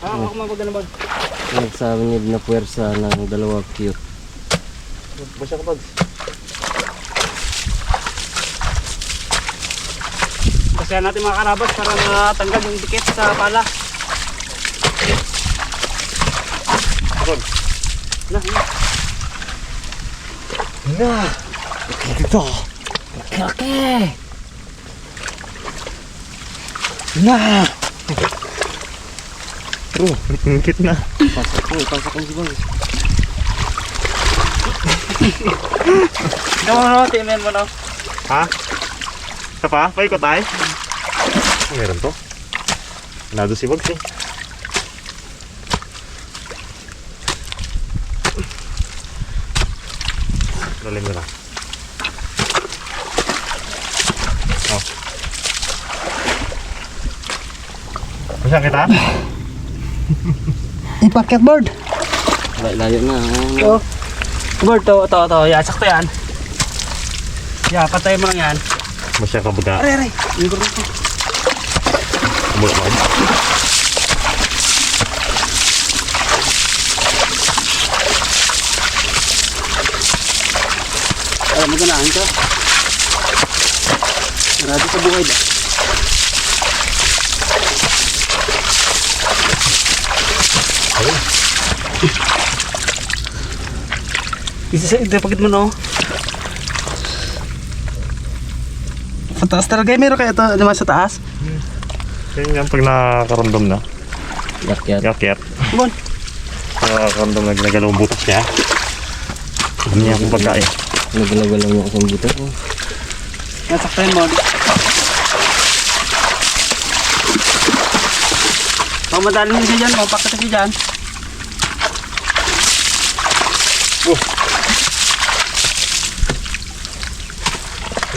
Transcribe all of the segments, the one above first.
Ah, ako mabag naman. Nagsabi na puwersa ng dalawa cute. Basta ka pags. Kasi natin mga karabas para matanggal yung dikit sa pala. Kapag. Na, Na! Dito! Kake! Na! Oh, ngikit na. Pasok ko, pasok ko si Bang. ito mo no, timen mo no. Ha? Ito pa? Paikot tayo? Meron to. Nado si Bags eh. Lalim mo na. Oh. Masya kita? Ipaket board. Layo na. Oh. Board to, to, to. Yan, sakto yan. Yeah, patay mo lang yan. Masya ka baga. Aray, aray. Yung board ko. Mula ka. Alam mo ganahan ka. Marado sa buhay ba? Isa sa ito, pagkit mo no. Pataas talaga, meron kaya ito naman sa taas. Yan yan pag nakakarandom na. Yakyat. Yakyat. Bon, Nakakarandom na ginagalaw ang butas niya. Hindi niya akong pagkain. Nagalaw-galaw niya akong butas. oh. nasaktayin mo. Pag madali mo siya dyan, mapakita siya dyan.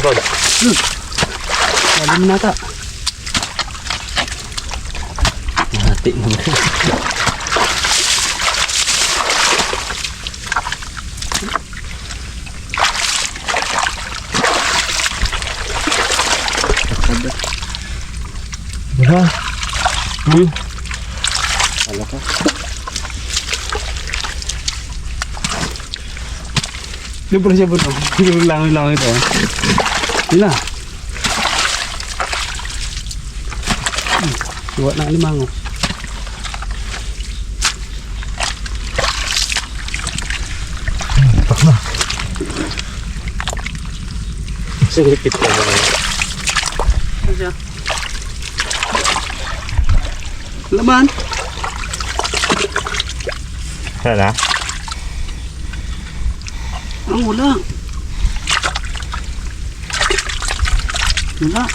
Bag. Dali mo nata. Hati mo. Wala. Hmm. Doon pala siya buto. Yung langoy-langoy ito. Yun na. Hmm, Iwa na limango. Singipit ka naman. Ano siya? Laman. ใช่แล้วเอาหมดแล้วหมดแล้ว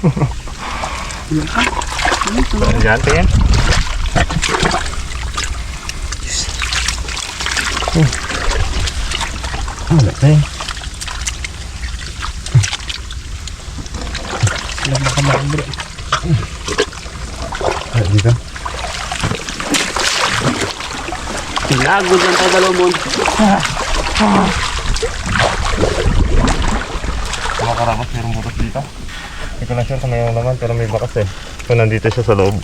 หมดแล้วยานเต้นหมดเต้นลงมาขโมยไม่ได้ Pinagod lang tayo dalawang Mga karabas, mayroong butas dito. Hindi ko lang sure kung may laman, pero may bakas eh. So, nandito siya sa loob.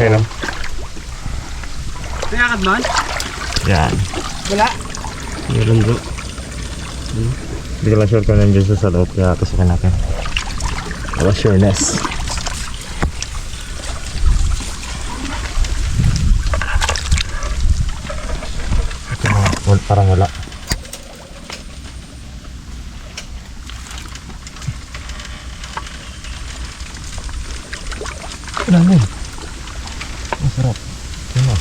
Ayun oh. Pinagod man? Yan. Wala. Meron bro. Hindi ko lang sure kung nandiyan siya sa loob, kaya tusukin natin. Para sureness. Ito na, wal- parang wala. Dami. Masarap. Ano?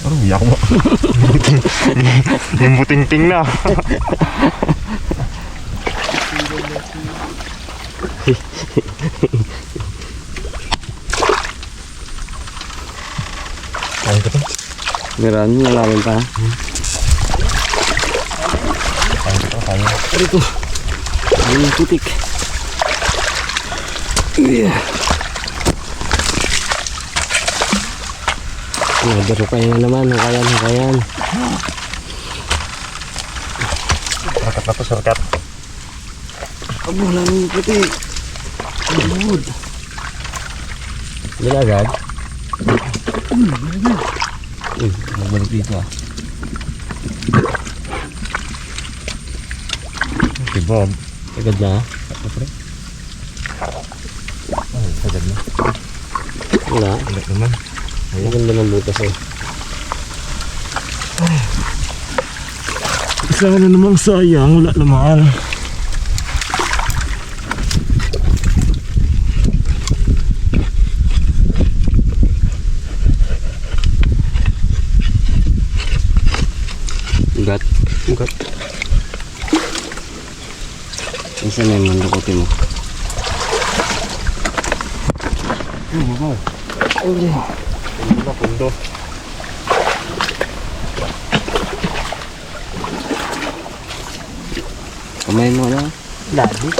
Parang iyak mo. Yung buting-ting na. Kain ko to. Meron, malalim pa. Kain ko to. Kain ko. Rito. Yung putik. Yeah. Nagdaro kayo na naman. Hakayan, hakayan. Sarkat na to, sarkat. Abo, lang putik. Hindi na agad. Magbalik dito ah. Si Bob. Agad na ah. Ay, sagad na. Wala. Wala naman. Ang ganda ng butas eh. Isa na namang sayang. Wala naman. Ugat. Ugat. Isa na yung mandukutin mo. Wala pundo. Kamay mo na. Ladi.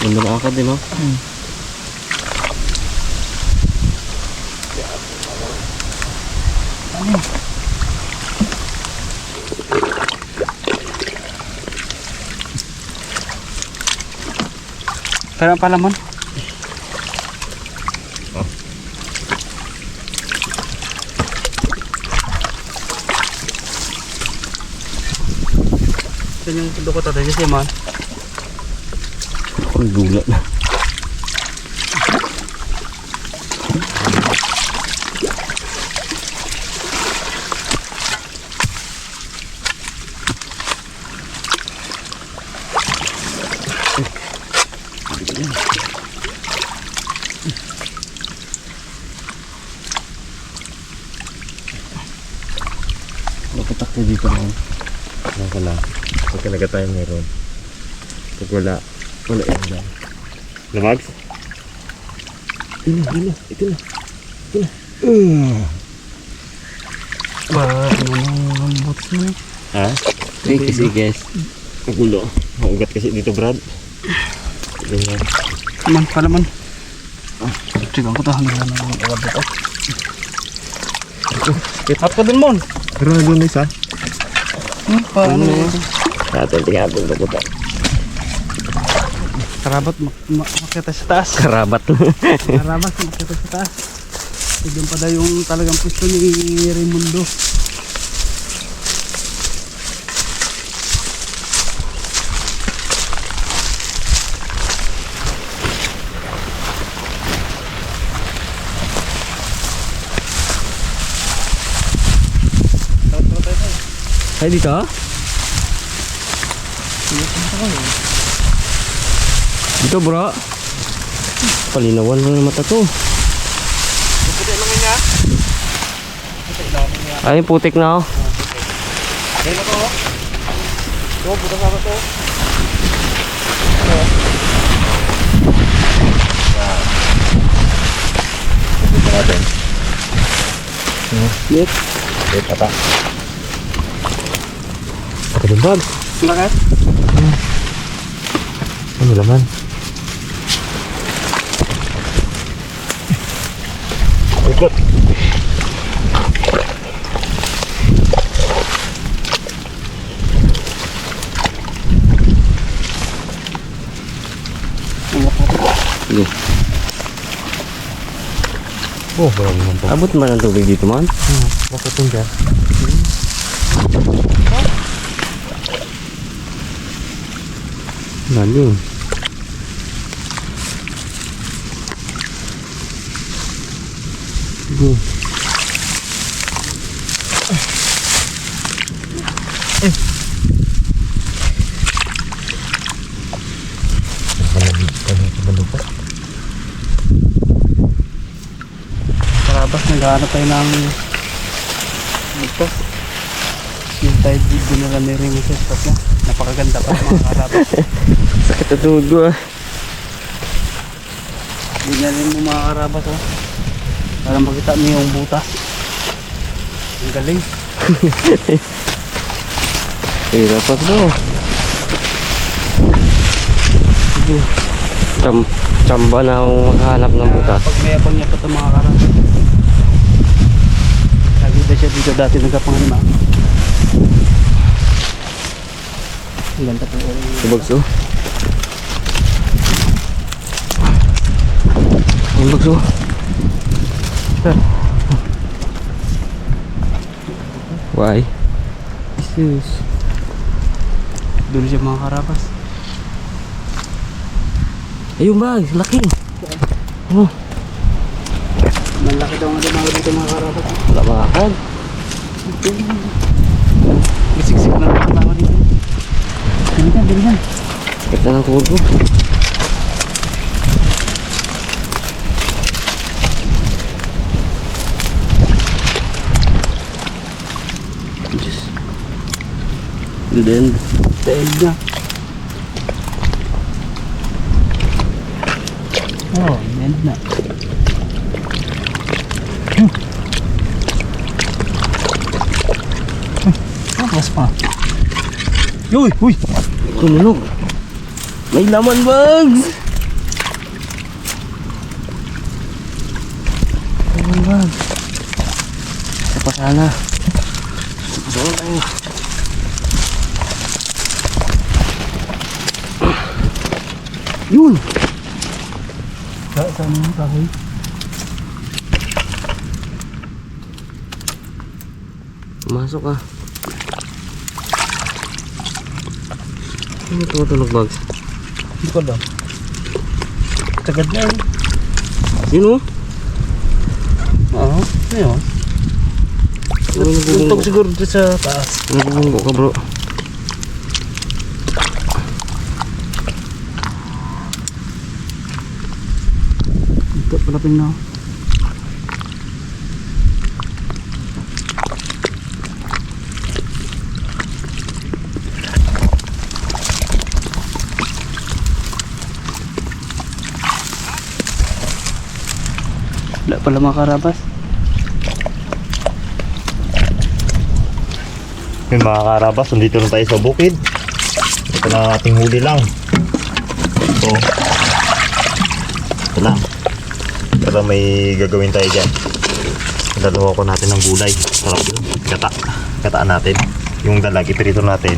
Ganda na akad din oh. Kaya pala man. Yan yung dukot natin kasi man. Ang gulat na. Napatak na dito naman. Wala ka lang. Pag talaga tayo meron. Pag wala, wala yan dyan. Lumags? Ito na, ito na, ito na. Ba, ano ang bots mo eh. Ha? Eh, kasi guys, Magulo. Maugat kasi dito, Brad. Ganyan. Man, pala man. Ah, Tignan ko to hanggang na ng uwad dito. Up ka dun mon. Pero doon isa. Hmm, paano? Natin tingnan natin ito puta. Karabat mak mak makita sa taas. Karabat. Karabat makita sa taas. Tignan pa daw yung talagang pwesto ni Raimundo. Ay, dito? Dito bro. Palinawan mo ng mata to. Ay, putik na oh. Dito natin. Yep. Wait, ata. Kadabag. Bakit? Ano laman? Ikot. Sige. Oh, wala naman po. Abot man ang tubig dito man. Bakit yung dyan? Lalim. Sige. Karabas, naghahanap tayo ng ito. Nila ni Remy sa spot niya. Napakaganda pa mga karabas. Sakit na tudo ah. Hindi na rin mo mga karabas oh. Para makita niyo yung butas. Ang galing. Pa to. Sige. Cham chamba na akong maghanap ng butas. Pag may apon niya pa ito mga karabas. Nagida siya dito dati nagkapangalima. Ang ganda po. Bagso. Why? Jesus. Doon siya mga karabas. Ayun bag, laki. Oh, Malaki daw ang limaw dito mga karabas. wala makakad. Masiksik na lang ang biligan. Sakit na ng tuhod ko. Diyos. And then, Dahil na. Oh, end na. Oh, mas pa. Uy, uy. Tumunog. May laman bags! Laman bags. Ito pa sana. Tayo. Yun! Sa saan yung kahoy? Masok ka. Ano tumutulog bags? Hindi ko daw. Tagad na eh. Yun oh. Oo. Ano nagbubunggo? Tuntog siguro dito sa taas. Nagbubunggo ka bro. Ito, palapin na. Wala pala mga karabas. Yung mga karabas, nandito na tayo sa bukid. Ito na ating huli lang. Ito. Ito lang. Pero may gagawin tayo dyan. Dalawa ko natin ng gulay. Sarap yun. Gata. Gataan natin. Yung dalag, ipirito natin.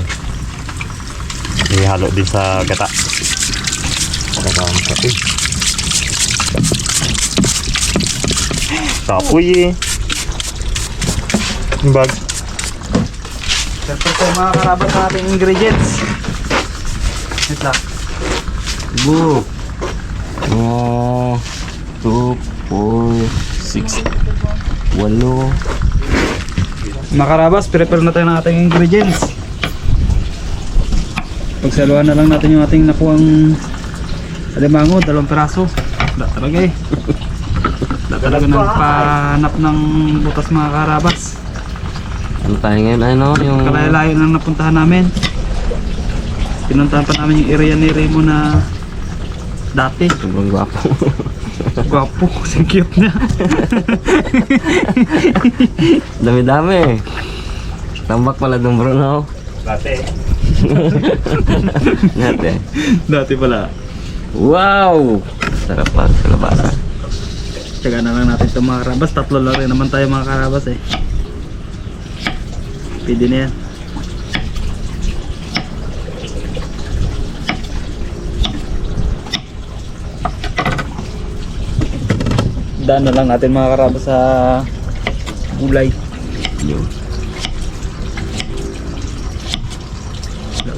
Ihalo din sa gata. Kapoy eh. Yung bag. Ito po mga karabas ng ating ingredients. Wait lang. Bu. Oh. Two, four, six, walo. Mga karabas, prepare na tayo ng ating ingredients. Pagsaluhan na lang natin yung ating nakuang alimango, dalawang piraso. Wala talaga eh. Talaga nagpahanap ng butas mga karabas. Ano tayo ngayon? Ano? Yung... Kalayo-layo nang napuntahan namin. Pinuntahan pa namin yung area ni Remo na dati. Sobrang gwapo. Gwapo, kasi cute niya. Dami-dami. Tambak pala dun bro, no? Dati. Nate. dati pala. Wow! Sarap pa sa labasa. Tsaga na lang natin ito mga karabas. Tatlo lang rin naman tayo mga karabas eh. Pwede na yan. Daan na lang natin mga karabas sa gulay. Yun.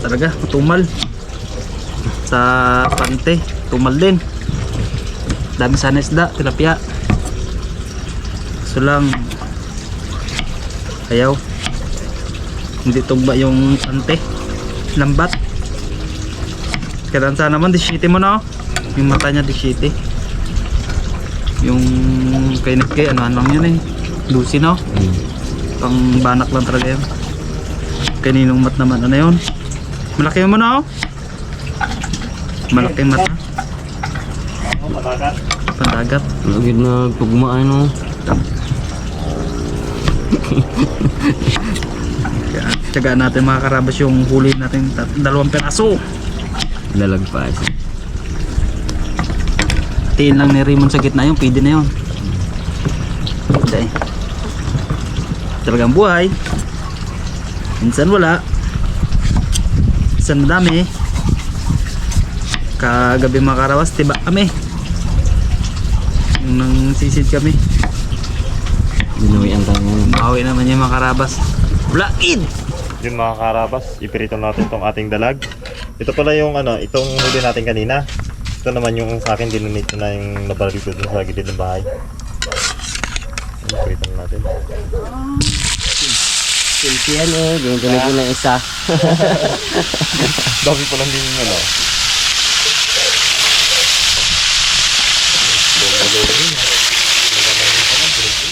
Talaga, tumal. Sa pante, tumal din. Dami sana isda, tilapia. So lang, ayaw. Hindi tugba yung pante. Lambat. Kailan sana naman, disiti mo na oh. Yung mata niya disiti. Yung kay Nikkei, ano lang yun eh. Lucy no? Mm. Pang banak lang talaga yun. Kaninong mat naman, ano yun? Malaki mo na oh. Malaki mata. Pandagat. Lagid na tugma ano. Kaya tiyagaan natin mga karabas yung huli natin dalawang peraso. Dalag pa. Tiin lang ni Raymond sa gitna yung pwede na yun. Okay. Talagang buhay. Minsan wala. Minsan madami. Kagabi mga karawas, tiba kami. Nang sisid kami. Binuwi ang Mahawi naman yung mga karabas. Blackid! Yun mga karabas, ipirito natin tong ating dalag. Ito pala yung ano, itong huli natin kanina. Ito naman yung sa akin dinunit ko na yung nabaril ko dun sa gilid ng bahay. Ipirito na natin. Silky yan eh. Ginugulo ko na isa. Dami pa lang din yung ano.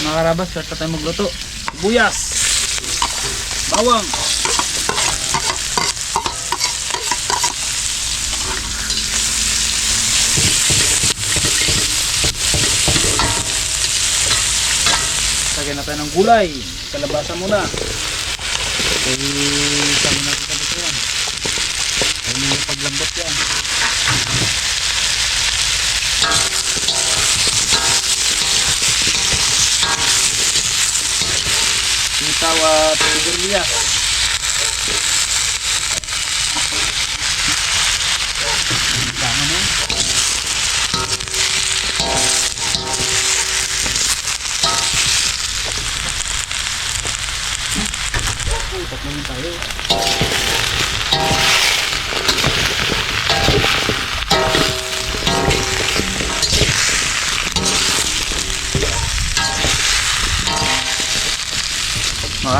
Mga karabas, start na tayo magluto. Buyas! Bawang! Lagyan na tayo ng gulay. Kalabasa muna. Okay, sama natin sa buto yan. Ayun yung paglambot yan. Sitaw at sigarilyas.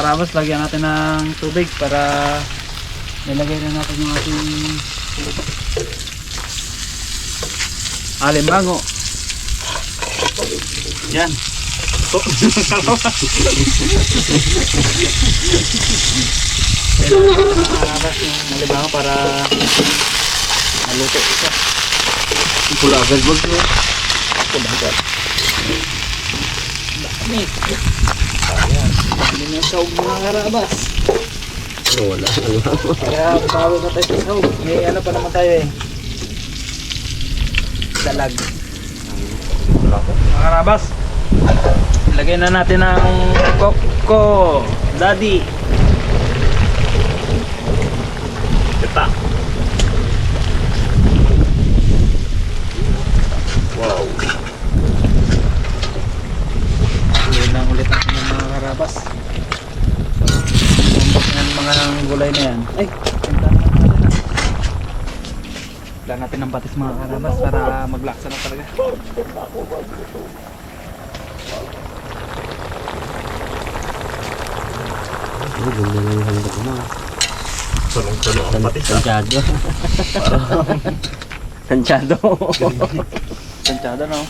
Karabas, lagyan natin ng tubig para nilagay na natin yung ating alimango. Yan. Mga karabas yung alimango para maluto siya. Pula agad wag ko. Dami. Dami ng saog mga karabas. Wala. Kaya bago na tayo sa saog. May ano pa naman tayo eh. Dalag. Mga karabas. Lagay na natin ng koko. Daddy. Kita! Wow! Yun lang ulit ang mga karabas. Tumbok ng mga gulay na yan. Ay! Wala natin ng batis mga karabas para maglaksa na talaga. Ay, ganda na yung handog mo. Salong-salo ang patis ah. Tansyado. Tansyado. Tansyado no?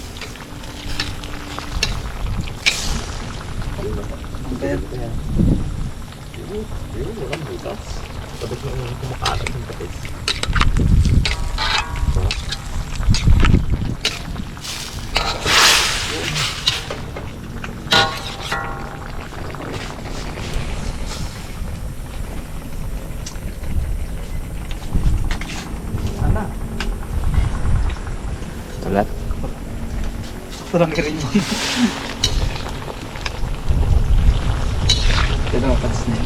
Okay. Tapos kumakalat yung patis. Sana. Talat. Sarang ka rin yun. Ito na patis na yun.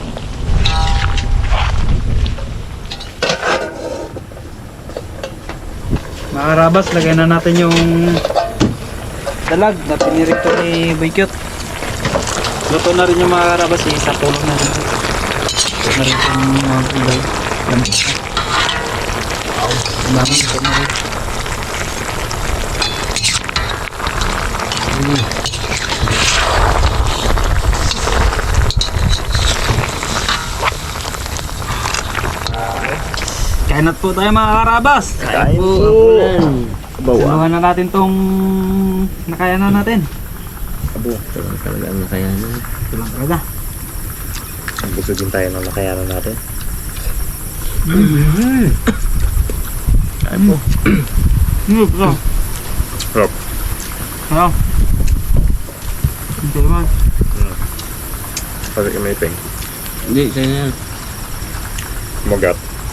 Mga karabas, lagay na natin yung dalag na pinirito ni Boycott. Luto na rin yung mga karabas, eh. isa tulong na rin. Luto na rin yung mga gulay. Dami, luto na rin. Na po tayo mga karabas. Kain po! Sinuhan na natin tong nakayanan natin. Abo. Ito talaga ang nakayanan. Ito lang talaga. Ang busugin tayo ng nakayanan natin. Kain po. Ano po? Rob. Ano? Hindi naman. Pati ka may peng. Hindi, sa'yo na yan. Magat.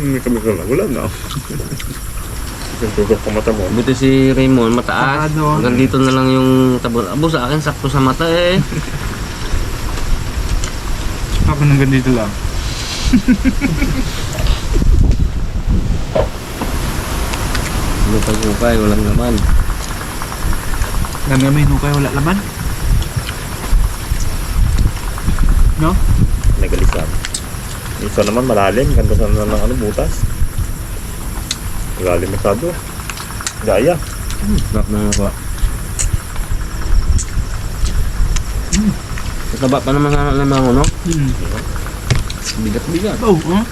Hindi kami ka lang. Wala na. Yung tugok pa mata mo. Buti si Raymond, mataas. Ano? Hanggang dito na lang yung tabon. Abo sa akin, sakto sa mata eh. Ako nang ganito lang. Lupay-lupay, walang naman. Dami kami hinukay, wala laman. No? Nagalisan. Isa naman malalim. Ganda sa na ng ano, butas. Malalim masyado. Gaya. Sarap na nga po. Mataba pa naman nga naman ako, no? Hmm. Bigat-bigat. Oh, huh?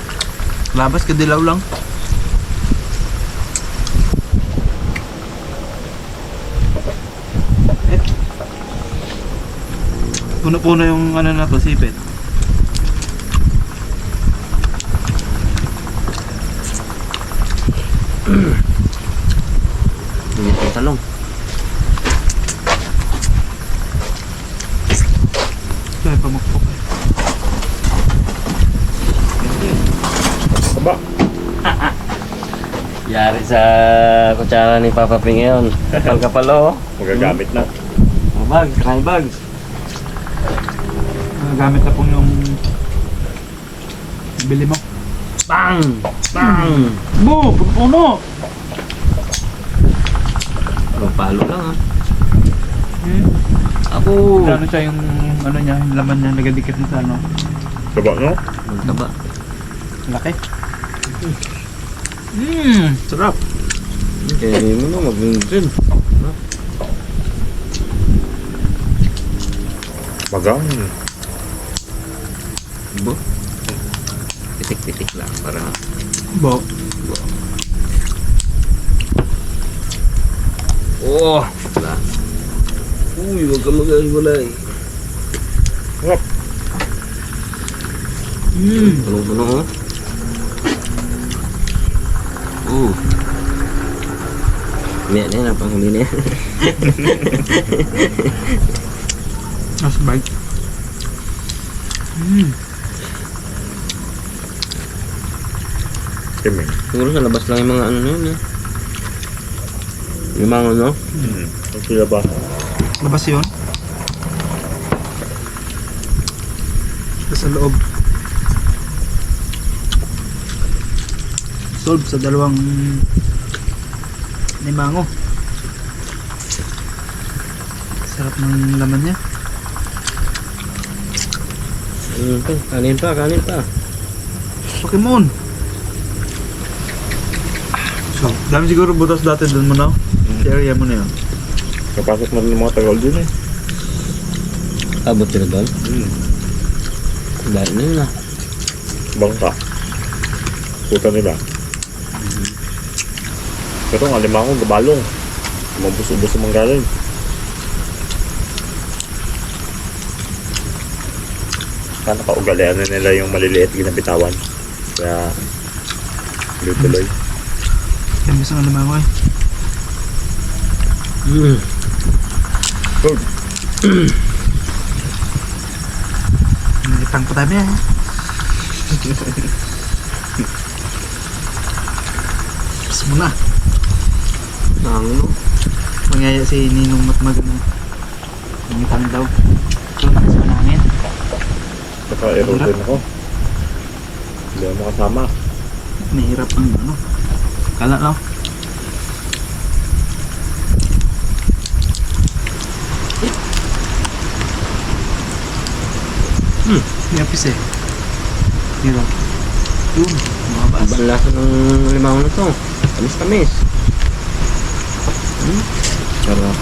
Labas ka dilaw lang. Eh. Puno-puno yung ano na to, sipit. Hindi ko talong. Ito ay pamakpok. Aba. Yari sa kutsara ni Papa Ping ngayon. Kapal-kapal oh. Magagamit na. Mga bags, try bags. Gamit na pong yung bili mo. Bang! Bang! Bo! Puno! Palo lang ah. Hmm? Ako! Ano siya yung ano niya, yung laman niya nagadikit na sa ano. Saba, no? Magkaba. Laki. Mmm! Sarap. Kaya hindi mo na mag-grill. Magang. Bo? Pitik-pitik lang para Bo. Oh! Wala. Uy, huwag ka mag-alwalay. Sarap. Mmm! Punong-puno oh. Oh. Hindi na yan, pang hindi na yan. Nasa bag. Mmm! Kami. Siguro sa labas lang yung mga ano na yun eh. Yung mga ano? Hmm. Ang sila ba? Labas yun. Sa loob. Solve sa dalawang limango. Sarap ng laman niya. Ano pa? Kanin pa, kanin pa. Pokemon! So, dami siguro butas dati doon mo na. Sa area mo na yun. Kapasok na rin yung mga tagal dun eh. Abot sila doon. Hmm. Dahil na yun ah. Bangka. Puta nila. Pero ang alimango, gabalong. Mabus-ubos ang manggaling. Sana kaugalian na nila yung maliliit ginabitawan. Kaya, tuloy-tuloy. Dami sa limango eh. Mm. Good. Nalitang pa tayo eh. Tapos mo na. Ano? Mangyaya si Ninong Matmag na. Nangitang daw. Ito na sa manangin. Saka erosion ako. Hindi ako makasama. Mahirap ang ano. Kala lang. Hmm, may apis eh. Hero. Yun, mga bas. Ang lasa ng limang na to. Tamis-tamis. Hmm? Sarap.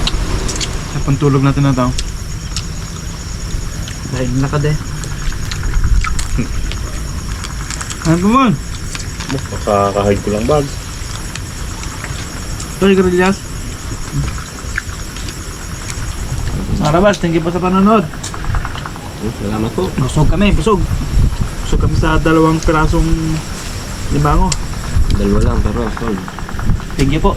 Sa pantulog natin na tao. Dahil lakad eh. Ano ba man? Makakahide ko lang bag. Sorry, Garillas. Sarabas, thank you po sa panonood. Salamat po. Busog kami, busog. Busog kami sa dalawang pirasong limango. Dalawa lang pero solid. Thank you po.